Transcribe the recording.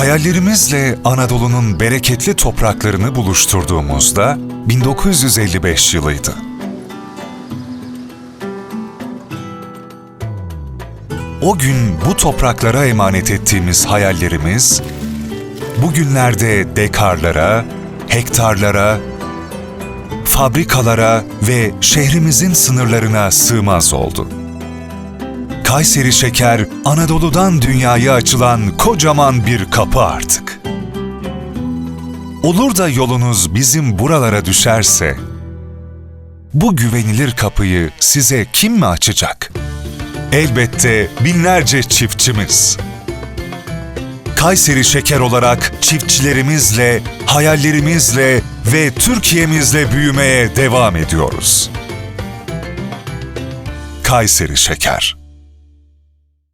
Hayallerimizle Anadolu'nun bereketli topraklarını buluşturduğumuzda 1955 yılıydı. O gün bu topraklara emanet ettiğimiz hayallerimiz, bugünlerde dekarlara, hektarlara, fabrikalara ve şehrimizin sınırlarına sığmaz oldu. Kayseri Şeker, Anadolu'dan dünyaya açılan kocaman bir kapı artık. Olur da yolunuz bizim buralara düşerse, bu güvenilir kapıyı size kim mi açacak? Elbette binlerce çiftçimiz. Kayseri Şeker olarak çiftçilerimizle, hayallerimizle ve Türkiye'mizle büyümeye devam ediyoruz. Kayseri Şeker